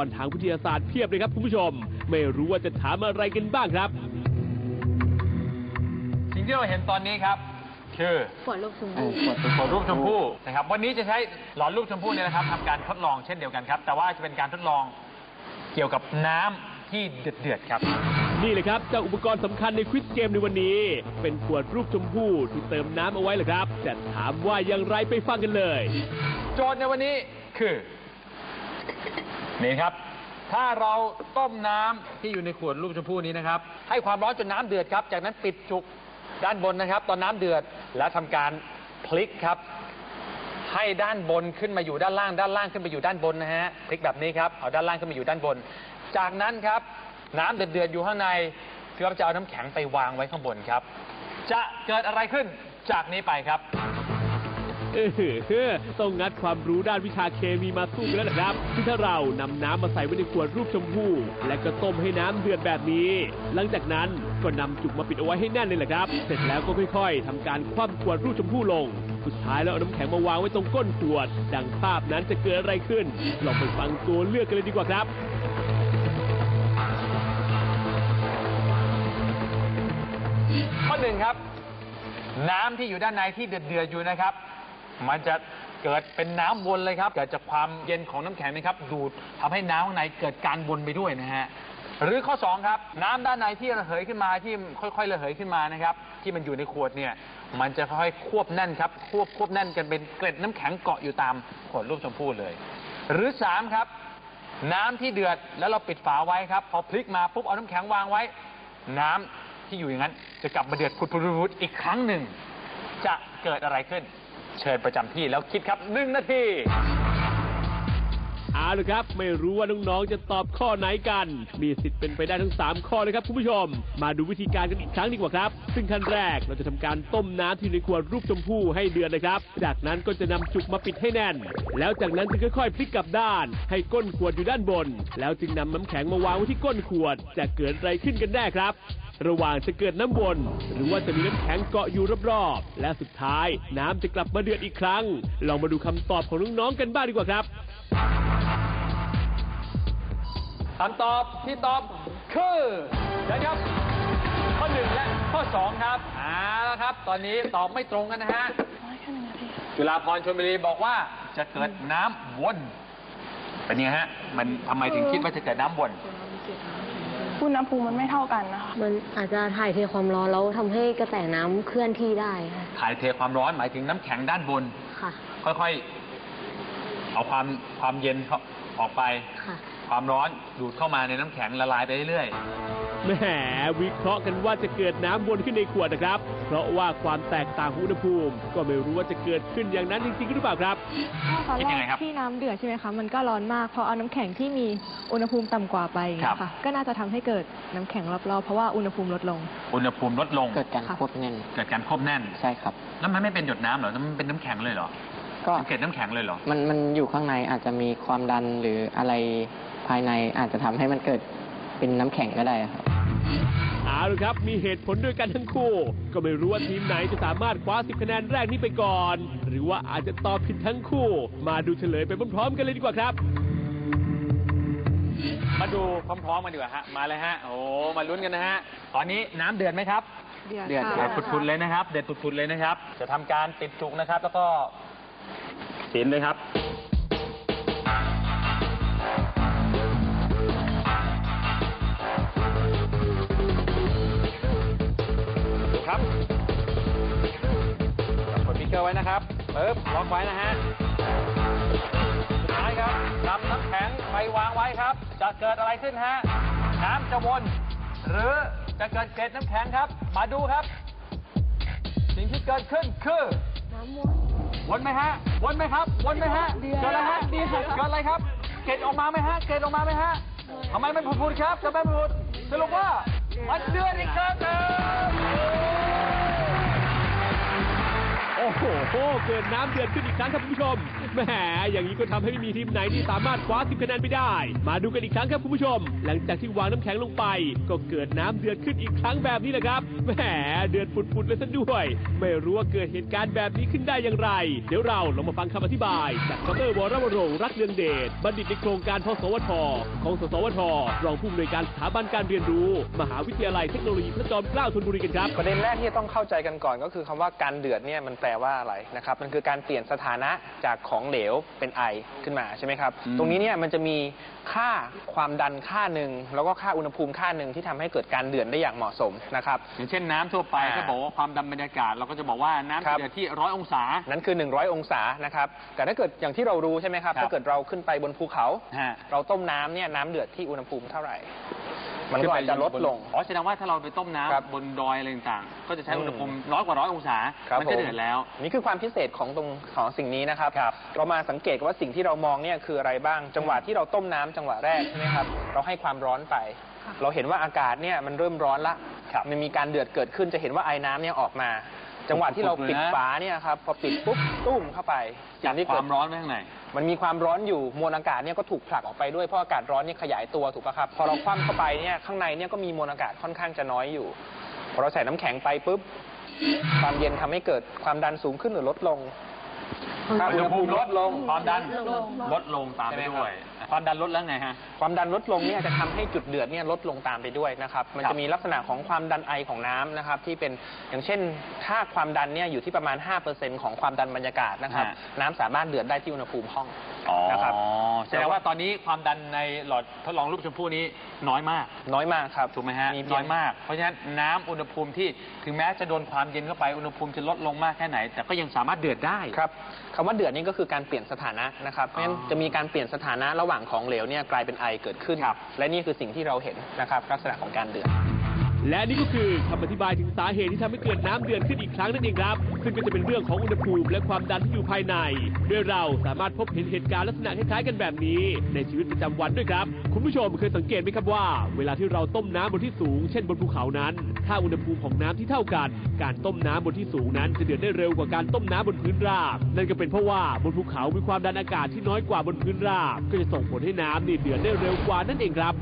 ตอนทางวิทยาศาสตร์เพียบเลยครับคุณผู้ชม ไม่รู้ว่าจะถามอะไรกันบ้างครับ สิ่งที่เราเห็นตอนนี้ครับ คือขวดลูกชมเอพู่อขวดขวดรูปชมพู่นะครับวันนี้จะใช้หลอดรูปชมพู่เนี่ยนะครับทำการทดลองเช่นเดียวกันครับ แต่ว่าจะเป็นการทดลองเกี่ยวกับน้ำที่เดือดๆครับ นี่เลยครับเจ้าอุปกรณ์สำคัญในควิสเกมในวันนี้ เป็นขวดรูปชมพู่ที่เติมน้ำเอาไว้เหรอครับจะถามว่าอย่างไรไปฟังกันเลย โจทย์ในวันนี้คือ นี่ครับ ถ้าเราต้มน้ำที่อยู่ในขวดรูปชมพู่นี้นะครับ ให้ความร้อนจนน้ำเดือดครับ จากนั้นปิดจุกด้านบนนะครับ ตอนน้ำเดือดแล้วทำการพลิกครับ ให้ด้านบนขึ้นมาอยู่ด้านล่าง ด้านล่างขึ้นไปอยู่ด้านบนนะฮะพลิกแบบนี้ครับเอาด้านล่างขึ้นมาอยู่ด้านบน จากนั้นครับ น้ำเดือดๆอยู่ข้างในพี่ว่าจะเอาน้ำแข็งไปวางไว้ข้างบนครับ จะเกิดอะไรขึ้นจากนี้ไปครับ เออต้องงัดความรู้ด้านวิชาเคมีมาสู้กันแล้วนะครับที่ถ้าเรานำน้ำมาใส่ไว้ในขวดรูปชมพู่และก็ต้มให้น้ำเดือดแบบนี้ หลังจากนั้นก็นำจุกมาปิดเอาไว้ให้แน่นเลยแหละครับ เสร็จแล้วก็ค่อยๆทำการคว่ำขวดรูปชมพู่ลง สุดท้ายแล้วเอาน้ำแข็งมาวางไว้ตรงก้นขวด ดังภาพนั้นจะเกิดอะไรขึ้น ลองไปฟังตัวเลือกกันเลยดีกว่าครับข้อหนึ่งครับ น้ำที่อยู่ด้านในที่เดือดๆอยู่นะครับ มันจะเกิดเป็นน้ำวนเลยครับ เกิดจากความเย็นของน้ำแข็งนะครับ ดูดทำให้น้ำข้างในเกิดการวนไปด้วยนะฮะ หรือข้อสองครับ น้ำด้านในที่ระเหยขึ้นมาที่ค่อยๆระเหยขึ้นมานะครับ ที่มันอยู่ในขวดเนี่ย มันจะค่อยๆควบแน่นครับ ควบควบแน่นกันเป็นเกล็ดน้ำแข็งเกาะอยู่ตามขวดรูปชมพู่เลย หรือสามครับ น้ำที่เดือดแล้วเราปิดฝาไว้ครับ พอพลิกมาปุ๊บเอาน้ำแข็งวางไว้ น้ำที่อยู่อย่างนั้น จะกลับมาเดือดพุดๆๆอีกครั้งหนึ่ง จะเกิดอะไรขึ้น เชิญประจำที่แล้วคิดครับหนึ่งนาที เอาละครับ ไม่รู้ว่าน้องๆจะตอบข้อไหนกัน มีสิทธิ์เป็นไปได้ทั้ง 3 ข้อเลยครับคุณผู้ชม มาดูวิธีการกันอีกครั้งดีกว่าครับ ซึ่งขั้นแรกเราจะทำการต้มน้ำที่อยู่ในขวดรูปชมพู่ให้เดือดนะครับ จากนั้นก็จะนำจุกมาปิดให้แน่น แล้วจากนั้นจึงค่อยๆพลิกกลับด้าน ให้ก้นขวดอยู่ด้านบน แล้วจึงนำน้ำแข็งมาวางไว้ที่ก้นขวด จะเกิดอะไรขึ้นกันแน่ครับ ระหว่างจะเกิดน้ำวนหรือว่าจะมีน้ำแข็งเกาะอยู่รอบๆ และสุดท้ายน้ำจะกลับมาเดือดอีกครั้ง ลองมาดูคำตอบของน้องๆกันบ้างดีกว่าครับคำตอบที่ตอบคือนะครับ ข้อหนึ่งและข้อสองครับเอาละครับ ตอนนี้ตอบไม่ตรงกันนะฮะจุฬาพรชลบุรีบอกว่าจะเกิดน้ำวนเป็นยังไงฮะมันทำไมถึงคิดว่าจะเกิดน้ำวน อุณหภูมิมันไม่เท่ากันนะคะ มันอาจจะถ่ายเทความร้อนแล้วทำให้กระแสน้ำเคลื่อนที่ได้ค่ะ ถ่ายเทความร้อนหมายถึงน้ำแข็งด้านบน ค่ะ ค่อยๆ เอาความความเย็นเข้าออกไป ค่ะ ความร้อนดูดเข้ามาในน้ำแข็งละลายไปเรื่อยแหมวิเคราะห์กันว่าจะเกิดน้ำวนขึ้นในขวดนะครับ เพราะว่าความแตกต่างของอุณหภูมิ ก็ไม่รู้ว่าจะเกิดขึ้นอย่างนั้นจริงๆหรือเปล่าครับ ตอนคิดแรยังไงครักบที่น้ำเดือดใช่ไหมคะ มันก็ร้อนมาก พอเอาน้ำแข็งที่มีอุณหภูมิต่ำกว่าไปอย่างเงี้ครัยบค่ะ ก็น่าจะทำให้เกิดน้ำแข็งรอบๆ เพราะว่าอุณหภูมิลดลงๆอุณหภูมิลดลง เกิดการค่ะควบแน่นเกิดการควบแน่น ใช่ครับ แล้วมันไม่เป็นหยดน้ำเหรอแล้วมันเป็นน้ำแข็งเลยเหรอ ก็เป็นเกล็ดน้ำแข็งเลยเหรอ มันมันอยู่ข้างในอาจจะมีความดันหรืออะไรภายในอาจจะทำให้มันเกิดเป็นน้ำแข็งก็ได้ครับ เอาละครับ มีเหตุผลด้วยกันทั้งคู่ ก็ไม่รู้ว่าทีมไหนจะสามารถคว้า 10 คะแนนแรกนี้ไปก่อน หรือว่าอาจจะตอบผิดทั้งคู่ มาดูเฉลยไปพร้อมๆกันเลยดีกว่าครับ มาดูพร้อมๆกันดีกว่าฮะ มาเลยฮะ โอ้มาลุ้นกันนะฮะ ตอนนี้น้ำเดือดไหมครับ เดือดเดือดค่ะ เดือดปุดๆเลยนะครับ เดือดปุดๆเลยนะครับ จะทำการติดจุกนะครับ แล้วก็ ศีลเลยครับ ดูครับจับกดพิกเกอร์ไว้นะครับปึ๊บล็อกไว้นะฮะสุดท้ายครับนำน้ำแข็งไปวางไว้ครับ จะเกิดอะไรขึ้นฮะ น้ำจะวน หรือจะเกิดเกล็ดน้ำแข็งครับ มาดูครับ สิ่งที่เกิดขึ้นคือ น้ำวน วนไหมฮะ วนไหมครับ วนไหมฮะเดือดเกิดอะไรฮะเกิดอะไรครับ เกล็ดออกมาไหมฮะ เกล็ดออกมาไหมฮะทำไมมันผุดๆครับทำไมมันผุดสรุปว่ามันเดือดอีกครั้งหนึ่ง โอ้โห เกิดน้ำเดือดขึ้นอีกครั้งครับคุณผู้ชม แหม อย่างนี้ก็ทำให้ไม่มีทีมไหนที่สามารถคว้า10คะแนนไปได้ มาดูกันอีกครั้งครับคุณผู้ชม หลังจากที่วางน้ำแข็งลงไป ก็เกิดน้ำเดือดขึ้นอีกครั้งแบบนี้แหละครับ แหม เดือดปุดๆเลยซะด้วย ไม่รู้ว่าเกิดเหตุการณ์แบบนี้ขึ้นได้อย่างไร เดี๋ยวเราลองมาฟังคำอธิบาย จากดรวรวรงรักเรืองเดช บัณฑิตในโครงการพสวท ของสสวท รองผู้อำนวยการสถาบันการเรียนรู้ มหาวิทยาลัยเทคโนโลยีพระจอมเกล้าธนบุรีกันครับ ประเด็นแรกที่จะต้องเข้าใจกันก่อนก็คือคำว่าการเดือดเนี่ยมันแปลว่าอะไรนะครับ มันคือการเปลี่ยนสถานะจากของเหลวเป็นไอขึ้นมาใช่ไหมครับอืมตรงนี้เนี่ยมันจะมีค่าความดันค่าหนึ่งแล้วก็ค่าอุณหภูมิค่าหนึ่งที่ทำให้เกิดการเดือดได้อย่างเหมาะสมนะครับ อย่างเช่นน้ำทั่วไปอ่าก็บอกว่าความดันบรรยากาศ เราก็จะบอกว่าน้ำครับเดือดที่ร้อยองศา นั้นคือ 100 องศานะครับ แต่ถ้าเกิดอย่างที่เรารู้ใช่ไหมครับ ครับ ถ้าเกิดเราขึ้นไปบนภูเขา ฮะ เราต้มน้ำเนี่ยน้ำเดือดที่อุณหภูมิเท่าไหร่ มันก็อาจจะลดลง อ๋อแสดงว่าถ้าเราไปต้มครับน้ำบนดอยอะไรต่างๆ ก็จะใช้อืมอุณหภูมิร้อยกว่าร้อยองศา ครับมัก็ผมเดือดแล้ว นี่คือความพิเศษของตรงของสิ่งนี้นะครับ เรามาสังเกตกันว่าสิ่งที่เรามองเนี่ยคืออะไรบ้าง จังหวะที่เราต้มน้ำจังหวะแรกใช่ไหมครับ เราให้ความร้อนไป เราเห็นว่าอากาศเนี่ยมันเริ่มร้อนละครับมันมีการเดือดเกิดขึ้นจะเห็นว่าไอ้น้ำเนี่ยออกมา จังหวะที่เราปิดเลยนะฝาเนี่ยครับพอปิดปุ๊บตุ้มเข้าไปจับสิ่งที่คเกิวาด มร้อนไว้ข้างใน มันมีความร้อนอยู่มวลอากาศเนี่ยก็ถูกผลักออกไปด้วยเพราะอากาศร้อนเนี่ยขยายตัวถูกปะครับ พอเราคว่ำเข้าไปเนี่ยข้างในเนี่ยก็มีมวลอากาศค่อนข้างจะน้อยอยู่ พอเราใส่น้ำแข็งไปปุ๊บความเย็นทำให้เกิดความดันสูงขึ้นหรือลดลงถ้าอุณหภูมิลดลง ความดันลดลงลดลงตามไปใช่ไหมด้วย ความดันลดแล้วไงฮะ ความดันลดลงเนี่ยจะทำให้จุดเดือดเนี่ยลดลงตามไปด้วยนะครับ มันครัจะบมีลักษณะของความดันไอของน้ำนะครับที่เป็นอย่างเช่นถ้าความดันเนี่ยอยู่ที่ประมาณ 5%ของความดันบรรยากาศนะครับน้ำสามารถเดือดได้ที่อุณหภูมิห้องนะครับอ๋อแสดงว่าตอนนี้ความดันในหลอดทดลองรูปชมพู่นี้น้อยมากน้อยมากครับ ถูกไหมฮะเพีน้งอยมาก เพราะฉะนั้นน้ำอุณหภูมิที่ถึงแม้จะโดนความเย็นเข้าไปอุณหภูมิจะลดลงมากแค่ไหน แต่ก็ยังสามารถเดือดได้ ครับคำว่าเดือดนี่ก็คือการเปลี่ยนสถานะนะครับเพราะฉะนั้นจะมีการเปลี่ยนสถานะระหว่างของเหลวเนี่ยกลายเป็นไอเกิดขึ้น ครับ และนี่คือสิ่งที่เราเห็นนะครับลักษณะของการเดือด และนี่ก็คือคำอธิบายถึงสาเหตุที่ทำให้เกิดน้ำเดือดขึ้นอีกครั้งนั่นเองครับ ซึ่งก็จะเป็นเรื่องของอุณหภูมิและความดันที่อยู่ภายในโดยเราสามารถพบเห็นเหตุการณ์ลักษณะคล้ายๆกันแบบนี้ ในชีวิตประจำวันด้วยครับ คุณผู้ชมเคยสังเกตไหมครับว่า เวลาที่เราต้มน้ำบนที่สูง เช่นบนภูเขานั้น ถ้าอุณหภูมิของน้ำที่เท่ากัน การต้มน้ำบนที่สูงนั้นจะเดือดได้เร็วกว่าการต้มน้ำบนพื้นราบ นั่นก็เป็นเพราะว่าบนภูเขามีความดันอากาศที่น้อยกว่าบนพื้นราบ ก็จะส่งผลให้น้ำนี่เดือดได้เร็วกว่านั่นเองครับ